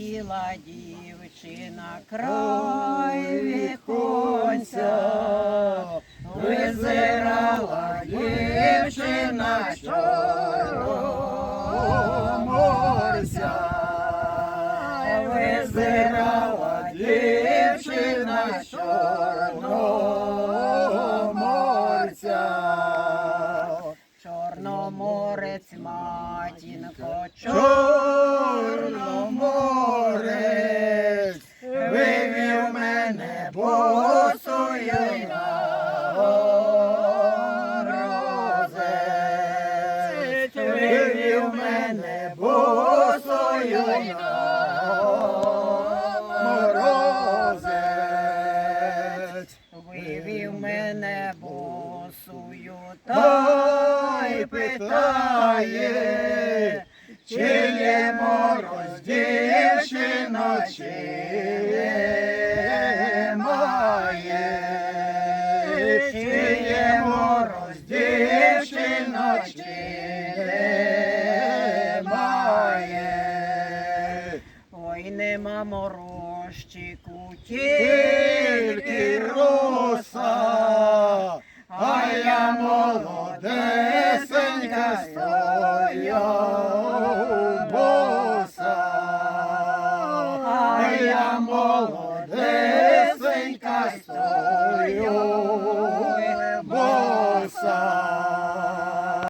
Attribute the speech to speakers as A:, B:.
A: сиділа дівчина край віконця, визирала дівчина чорноморця, визирала дівчина чорноморця. Чорноморець, матінко, чорноморець, вивів мене босою на морозець, вивів мене босою на морозець, вивів мене босую та питає, чи є мороз дівчино, чи немає, чи є мороз дівчино, чи немає. Ой, нема морозчику, тільки стояв боса, а молодесенька стою боса.